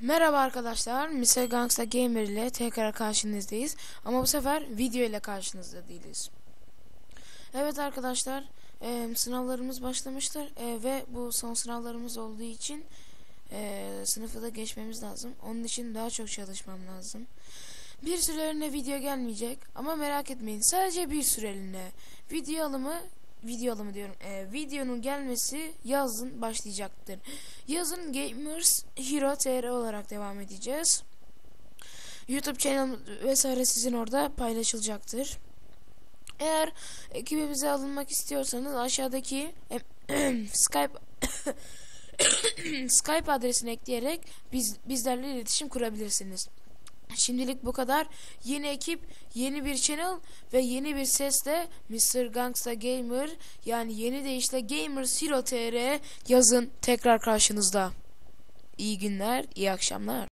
Merhaba arkadaşlar, Mr. Gangsta Gamer ile tekrar karşınızdayız ama bu sefer video ile karşınızda değiliz. Evet arkadaşlar, e, sınavlarımız başlamıştır e, ve bu son sınavlarımız olduğu için e, sınıfı da geçmemiz lazım. Onun için daha çok çalışmam lazım. Bir süreliğine video gelmeyecek ama merak etmeyin sadece bir süreliğine video alımı video alımı diyorum. E, videonun gelmesi yazın başlayacaktır. Yazın Gamers Hero TR olarak devam edeceğiz. YouTube channel vesaire sizin orada paylaşılacaktır. Eğer ekibimize alınmak istiyorsanız aşağıdaki e, Skype Skype adresini ekleyerek biz bizlerle iletişim kurabilirsiniz. Şimdilik bu kadar. Yeni ekip, yeni bir channel ve yeni bir sesle Mr. Gangsta Gamer yani yeni deyişle Gamers Hero TR yazın tekrar karşınızda. İyi günler, iyi akşamlar.